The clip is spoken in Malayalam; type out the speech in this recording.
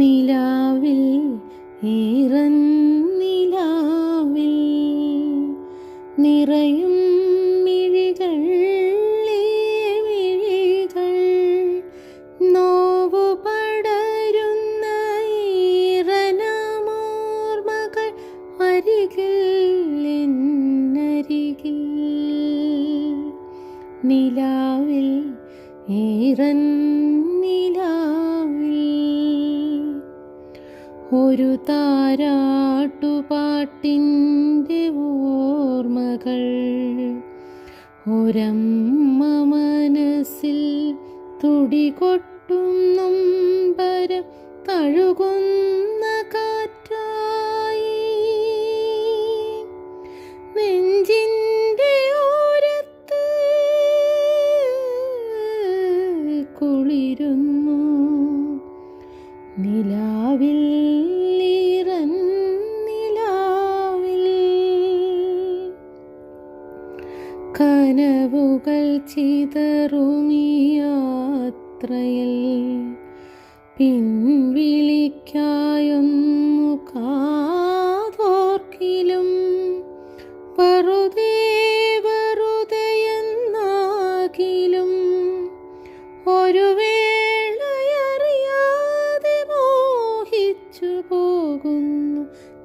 നിലാവിൽ ഈറൻ നിലാവിൽ നിറയും മിഴികൾ മിഴികൾ നോവു പടരുന്ന ഈറനമോർമകൾ അരികിൽ എന്നരികിൽ. നിലാവിൽ ഈറൻ ഒരു താരാട്ടുപാട്ടിന്റെ ഓർമ്മകൾ. ഒരമ്മ മനസ്സിൽ തുടികൊട്ടും നൊമ്പരം തഴുകുന്ന കാറ്റായി. നെഞ്ചിന്റെ ഓരത്ത് കുളിരുന്നു. നിലാവിൽ നിലാവിൽ കനവുകൾ ചിതറുമിയാത്രയിൽ പിൻവിളിക്കായൊന്നു കാതോർക്കിലും